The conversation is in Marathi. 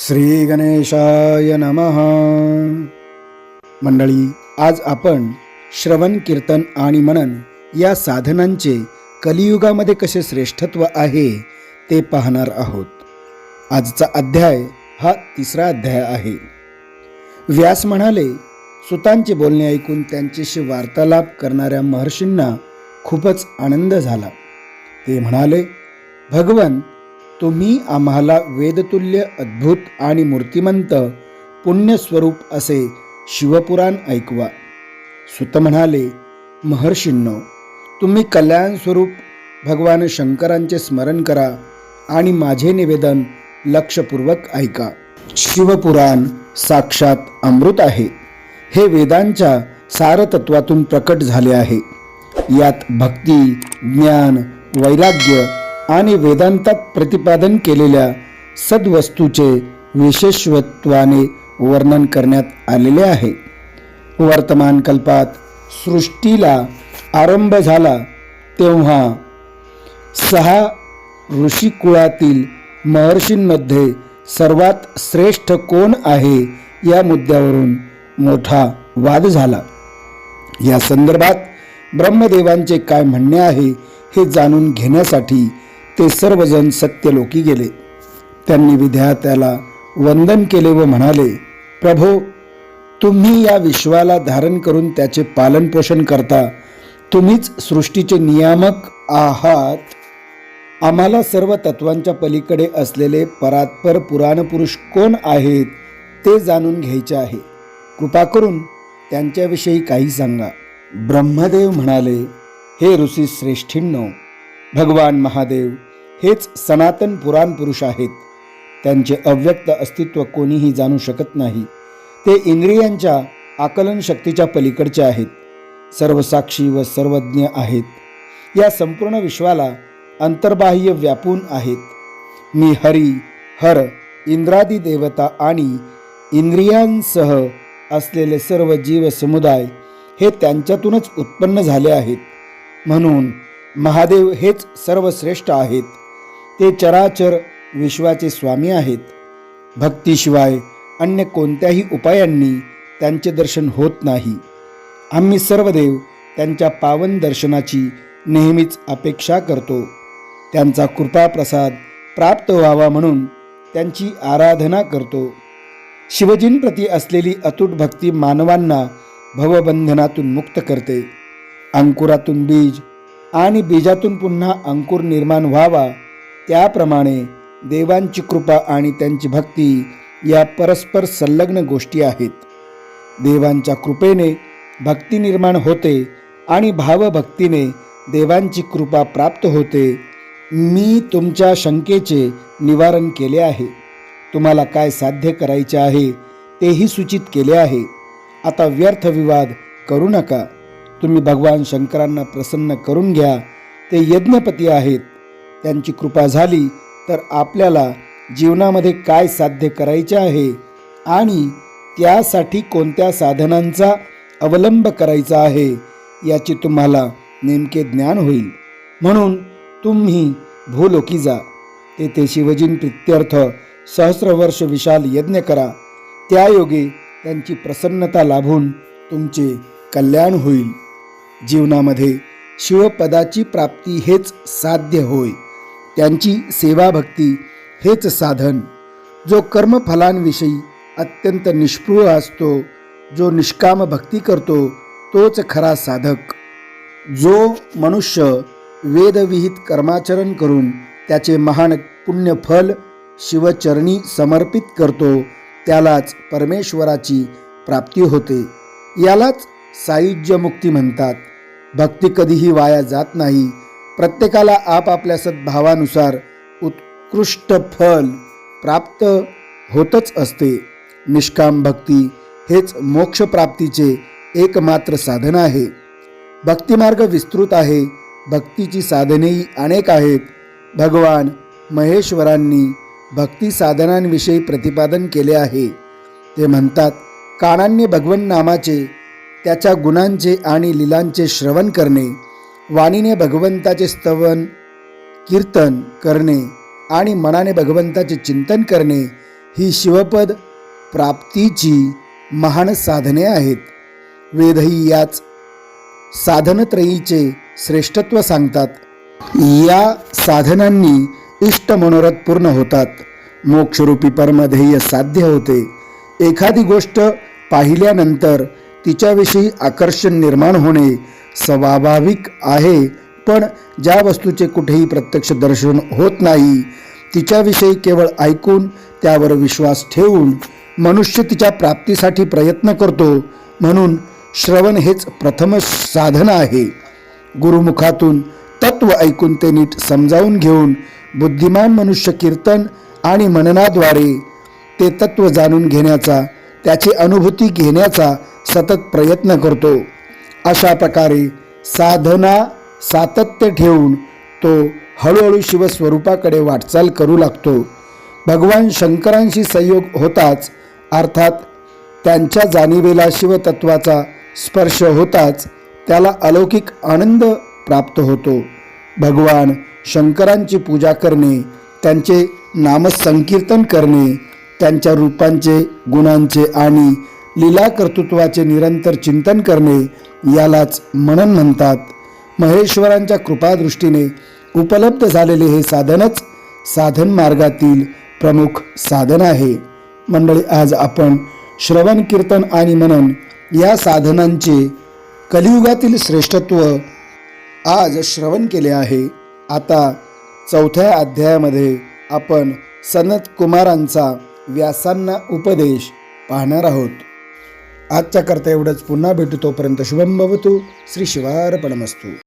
श्री गणेशाय नमः. मंडळी आज आपण श्रवण कीर्तन आणि मनन या साधनांचे कलियुगामध्ये कसे श्रेष्ठत्व आहे ते पाहणार आहोत. आजचा अध्याय हा तिसरा अध्याय आहे. व्यास म्हणाले सुतांचे बोलणे ऐकून त्यांच्याशी वार्तालाप करणाऱ्या महर्षींना खूपच आनंद झाला. ते म्हणाले भगवन तुम्ही आम्हाला वेदतुल्य अद्भुत आणि मूर्तिमंत पुण्यस्वरूप असे शिवपुराण ऐकवा. सुत म्हणाले महर्षींनो तुम्ही कल्याणस्वरूप भगवान शंकरांचे स्मरण करा आणि माझे निवेदन लक्षपूर्वक ऐका. शिवपुराण साक्षात अमृत आहे. हे वेदांच्या सारतत्वातून प्रकट झाले आहे. यात भक्ती ज्ञान वैराग्य आणि वेदांतात प्रतिपादन केलेल्या सद्वस्तूचे विशेषत्वाने वर्णन करण्यात आलेले आहे. वर्तमान कल्पात सृष्टीला आरंभ झाला तेव्हा सहा ऋषिकुळातील महर्षींमध्ये सर्वात श्रेष्ठ कोण आहे या मुद्द्यावरून मोठा वाद झाला. या संदर्भात ब्रह्मदेवांचे काय म्हणणे आहे हे जाणून घेण्यासाठी ते सर्वजण सत्यलोकी गेले. त्यांनी विद्यार्थ्याला वंदन केले व म्हणाले प्रभो तुम्ही या विश्वाला धारण करून त्याचे पालनपोषण करता. तुम्हीच सृष्टीचे नियामक आहात. आम्हाला सर्व तत्वांच्या पलीकडे असलेले परात्पर पुराणपुरुष कोण आहेत ते जाणून घ्यायचे आहे. कृपा करून त्यांच्याविषयी काही सांगा. ब्रह्मदेव म्हणाले हे ऋषी श्रेष्ठींनो भगवान महादेव हेच सनातन पुराण पुरुष आहेत. त्यांचे अव्यक्त अस्तित्व कोणीही जाणू शकत नाही. ते इंद्रियांच्या आकलन शक्तीच्या पलीकडचे आहेत. सर्वसाक्षी व सर्वज्ञ आहेत. या संपूर्ण विश्वाला अंतर्बाह्य व्यापून आहेत. मी हरी हर इंद्रादी देवता आणि इंद्रियांसह असलेले सर्व जीव समुदाय हे त्यांच्यातूनच उत्पन्न झाले आहेत. म्हणून महादेव हेच सर्वश्रेष्ठ आहेत. ते चराचर विश्वाचे स्वामी आहेत. भक्तीशिवाय अन्य कोणत्याही उपायांनी त्यांचे दर्शन होत नाही. आम्ही सर्व देव त्यांच्या पावन दर्शनाची नेहमीच अपेक्षा करतो. त्यांचा कृपाप्रसाद प्राप्त व्हावा म्हणून त्यांची आराधना करतो. शिवजींप्रती असलेली अतूट भक्ती मानवांना भवबंधनातून मुक्त करते. अंकुरातून बीज आणि बीजातून पुन्हा अंकुर निर्माण व्हावा त्याप्रमाणे देवांची कृपा आणि त्यांची भक्ती या परस्पर संलग्न गोष्टी आहेत. देवांच्या कृपेने भक्ती निर्माण होते आणि भावभक्तीने देवांची कृपा प्राप्त होते. मी तुमच्या शंकेचे निवारण केले आहे. तुम्हाला काय साध्य करायचे आहे तेही सूचित केले आहे. आता व्यर्थ विवाद करू नका. तुम्ही भगवान शंकरांना प्रसन्न करून घ्या. ते यज्ञपती आहेत. त्यांची कृपा झाली तर आपल्याला जीवनामध्ये काय साध्य करायचे आहे आणि त्यासाठी कोणत्या साधनांचा अवलंब करायचा आहे याचे तुम्हाला नेमके ज्ञान होईल. म्हणून तुम्ही भूलोकी जा. तेथे शिवजीन प्रित्यर्थ सहस्रवर्ष विशाल यज्ञ करा. त्यायोगे त्यांची प्रसन्नता लाभून तुमचे कल्याण होईल. जीवनामध्ये शिवपदाची प्राप्ती हेच साध्य होय. त्यांची सेवाभक्ती हेच साधन. जो कर्मफलांविषयी अत्यंत निष्पृह असतो जो निष्काम भक्ती करतो तोच खरा साधक. जो मनुष्य वेदविहित कर्माचरण करून त्याचे महान पुण्यफल शिवचरणी समर्पित करतो त्यालाच परमेश्वराची प्राप्ती होते. यालाच सायुज्य मुक्ती म्हणतात. भक्ती कधीही वाया जात नाही. प्रत्येकाला आपापल्या सद्भावानुसार उत्कृष्ट फल प्राप्त होतच असते. निष्काम भक्ती हेच मोक्षप्राप्तीचे एकमात्र साधन आहे. भक्तिमार्ग विस्तृत आहे भक्तीची साधनेही अनेक आहेत. भगवान महेश्वरांनी भक्ती साधनांविषयी प्रतिपादन केले आहे. ते म्हणतात कानांनी भगवन नामाचे त्याच्या गुणांचे आणि लिलांचे श्रवण करणे वाणीने भगवंताचे स्तवन कीर्तन करणे आणि मनाने भगवंताचे चिंतन करणे ही शिवपद प्राप्तीची महान साधने आहेत. वेदही याच साधनत्रयीचे श्रेष्ठत्व सांगतात. या साधनांनी इष्ट मनोरथ पूर्ण होतात. मोक्षरूपी परमध्येय साध्य होते. एखादी गोष्ट पाहिल्यानंतर तिच्याविषयी आकर्षण निर्माण होणे स्वाभाविक आहे पण ज्या वस्तूचे कुठेही प्रत्यक्ष दर्शन होत नाही तिच्याविषयी केवळ ऐकून त्यावर विश्वास ठेवून मनुष्य तिच्या प्राप्तीसाठी प्रयत्न करतो म्हणून श्रवण हेच प्रथम साधन आहे. गुरुमुखातून तत्व ऐकून ते नीट समजावून घेऊन बुद्धिमान मनुष्य कीर्तन आणि मननाद्वारे ते तत्व जाणून घेण्याचा त्याची अनुभूती घेण्याचा सतत प्रयत्न करतो. अशा प्रकारे साधना सातत्य ठेवून तो हळूहळू शिवस्वरूपाकडे वाटचाल करू लागतो. भगवान शंकरांशी संयोग होताच अर्थात त्यांच्या जाणीवेला शिवतत्वाचा स्पर्श होताच त्याला अलौकिक आनंद प्राप्त होतो. भगवान शंकरांची पूजा करणे त्यांचे नामसंकीर्तन करणे त्यांच्या रूपांचे गुणांचे आणि लीला कर्तृत्वाचे निरंतर चिंतन करणे यालाच मनन म्हणतात. महेश्वरांच्या कृपादृष्टीने उपलब्ध झालेले हे साधनच साधन मार्गातील प्रमुख साधन आहे. मंडळी आज आपण श्रवण कीर्तन आणि मनन या साधनांचे कलियुगातील श्रेष्ठत्व आज श्रवण केले आहे. आता चौथ्या अध्यायामध्ये आपण सनत कुमारांचा व्यासांना उपदेश पाहणार आहोत. आजच्या करता एवढंच पुन्हा भेटू तोपर्यंत शुभम भवतू. श्री शिवार्पणमस्तू.